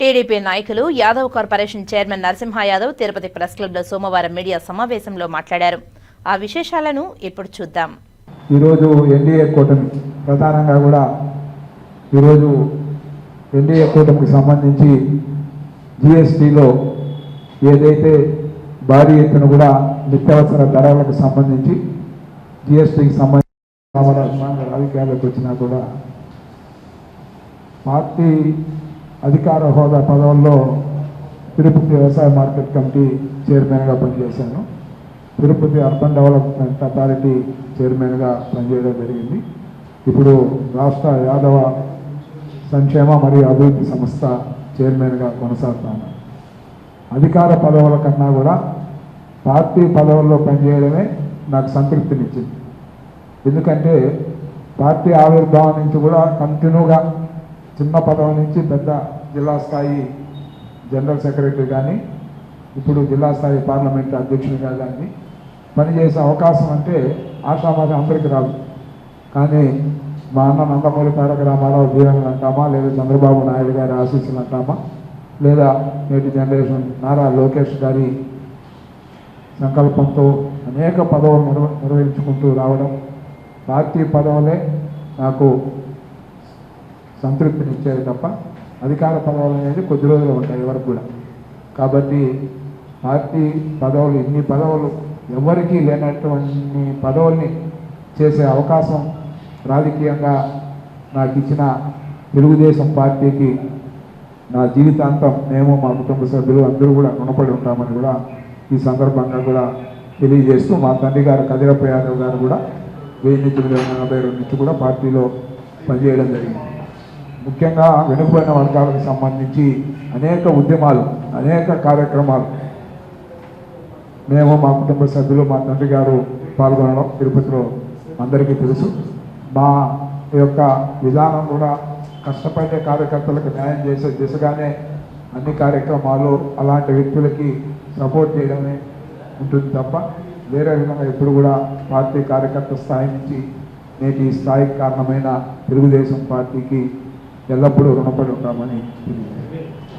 TDP నాయకులు Yadav corporation chairman Narasimha Yadav Tirupati press క్లబ్లో సోమవారం మీడియా సమావేశంలో మాట్లాడారు. ఆ విశేషాలను ఇప్పుడు చూద్దాం. ఈరోజు ఎన్డీఏ కూటమి ప్రధానంగా కూడా ఈరోజు ఎన్డీఏ కూటమికి సంబంధించి జిఎస్టీలో ఏదైతే భారీ ఎత్తున కూడా నిత్యావసర ధరలకు సంబంధించి జిఎస్టికి సంబంధించి రాజకీయాలకు వచ్చినా కూడా పార్టీ అధికార హోదా పదవుల్లో తిరుపతి వ్యవసాయ మార్కెట్ కమిటీ చైర్మన్గా పనిచేశాను. తిరుపతి అర్బన్ డెవలప్మెంట్ అథారిటీ చైర్మన్గా పనిచేయడం జరిగింది. ఇప్పుడు రాష్ట్ర యాదవ సంక్షేమ మరియు అభివృద్ధి సంస్థ చైర్మన్గా కొనసాగుతాను. అధికార పదవుల కన్నా కూడా పార్టీ పదవుల్లో పనిచేయడమే నాకు సంతృప్తినిచ్చింది. ఎందుకంటే పార్టీ ఆవిర్భావం నుంచి కూడా కంటిన్యూగా చిన్న పదవి నుంచి పెద్ద జిల్లా స్థాయి జనరల్ సెక్రటరీ కానీ ఇప్పుడు జిల్లా స్థాయి పార్లమెంట్ అధ్యక్షుడిగా కానీ పనిచేసే అవకాశం అంటే ఆశామాష అందరికీ రాదు. కానీ మా అన్న నందమూరి తారక రామారావు దీవెనలు అంటామా లేదా చంద్రబాబు నాయుడు గారి ఆశీస్సులు అంటామా లేదా నేటి జనరేషన్ నారా లోకేష్ గారి సంకల్పంతో అనేక పదవులు నిర్వ నిర్వహించుకుంటూ రావడం పార్టీ పదవులే నాకు సంతృప్తినిచ్చేది తప్ప అధికార పదవులు అనేది కొద్ది రోజులు ఉంటాయి ఎవరికి కూడా. కాబట్టి పార్టీ పదవులు ఇన్ని పదవులు ఎవరికీ లేనటువంటి పదవుల్ని చేసే అవకాశం రాజకీయంగా నాకు ఇచ్చిన తెలుగుదేశం పార్టీకి నా జీవితాంతం మేము మా కుటుంబ సభ్యులు అందరూ కూడా రుణపడి ఉంటామని కూడా ఈ సందర్భంగా కూడా తెలియజేస్తూ మా తండ్రి గారు కదిరప్ప యాదవ్ గారు కూడా వెయ్యి నుంచి వందల నలభై రెండు నుంచి కూడా పార్టీలో పనిచేయడం జరిగింది. ముఖ్యంగా వెనుకబడిన వర్గాలకు సంబంధించి అనేక ఉద్యమాలు అనేక కార్యక్రమాలు. మేము మా కుటుంబ సభ్యులు మా తండ్రి గారు పాల్గొనడం తిరుపతిలో అందరికీ తెలుసు. మా యొక్క విధానం కూడా కష్టపడే కార్యకర్తలకు న్యాయం చేసే దిశగానే అన్ని కార్యక్రమాలు అలాంటి వ్యక్తులకి సపోర్ట్ చేయడమే ఉంటుంది తప్ప వేరే విధంగా ఎప్పుడు కూడా పార్టీ కార్యకర్త స్థాయి నుంచి నేటి స్థాయికి కారణమైన తెలుగుదేశం పార్టీకి ఎల్లప్పుడూ రుణపడి ఉంటామని